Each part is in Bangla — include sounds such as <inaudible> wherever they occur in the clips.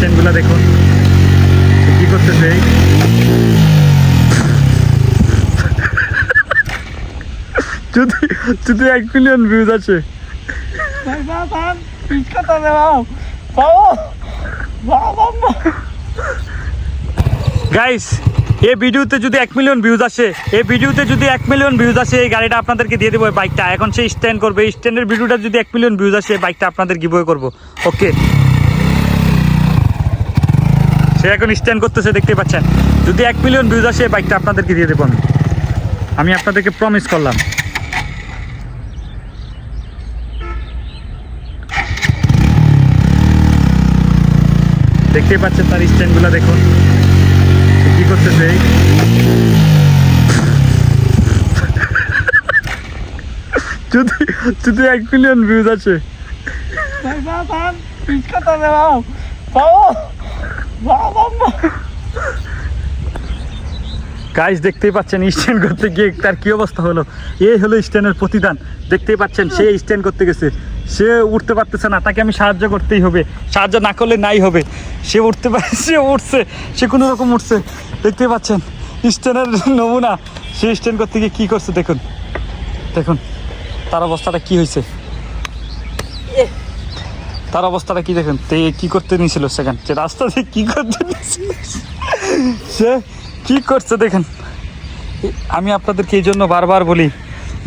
স্ট্যান্ডগুলো দেখুন। কি করতেছে? যদি যদি এক মিলিয়ন ভিউজ আছে গাইস এই ভিডিওতে যদি এক মিলিয়ন ভিউজ আসে, এই ভিডিওতে যদি এক মিলিয়ন ভিউজ আসে, এই গাড়িটা আপনাদেরকে দিয়ে দেবো বাইকটা এখন সে স্ট্যান্ড করবে স্ট্যান্ডের ভিডিওটা যদি এক মিলিয়ন ভিউজ আসে বাইকটা আপনাদের গিভওয়ে করব। ওকে সে এখন স্ট্যান্ড করতেছে দেখতে পাচ্ছেন। যদি এক মিলিয়ন ভিউজ আসে বাইকটা আপনাদেরকে দিয়ে দেবো আমি। আমি আপনাদেরকে প্রমিস করলাম। দেখতেই পাচ্ছেন তার স্ট্যান্ডগুলো দেখুন। কি করতেছে যদি যদি এক মিলিয়ন ভিউজ আছে গাইস দেখতেই পাচ্ছেন স্ট্যান্ড করতে গিয়ে তার কি অবস্থা হলো? এই হলো স্ট্যান্ডের প্রতিদান। দেখতেই পাচ্ছেন, সে স্ট্যান্ড করতে গেছে। সে উঠতে পারতেছে না, তাকে আমি সাহায্য করতেই হবে। সাহায্য না করলে নাই হবে। সে উঠতে পারে, <laughs> সে উঠছে, সে কোনো রকম উঠছে। দেখতেই পাচ্ছেন স্ট্যান্ডের নমুনা। সে স্ট্যান্ড করতে গিয়ে কী করছে, দেখুন। দেখুন, তার অবস্থাটা কি হয়েছে? তার অবস্থাটা কি দেখেন? তে কি করতে নিয়েছিল সেখান? সে রাস্তা দিয়ে কি করতে সে কি করছে দেখেন? আমি আপনাদেরকে এই জন্য বারবার বলি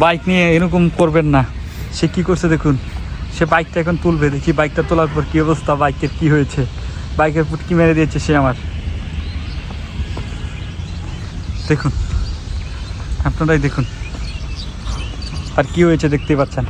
বাইক নিয়ে এরকম করবেন না। সে কি করছে দেখুন? সে বাইকটা এখন তুলবে, দেখি বাইকটা তোলার পর কি অবস্থা বাইকের কি হয়েছে? বাইকের ফুটকি মেরে দিয়েছে সে আমার। দেখুন, আপনারাই দেখুন, আর কি হয়েছে দেখতেই পাচ্ছেন।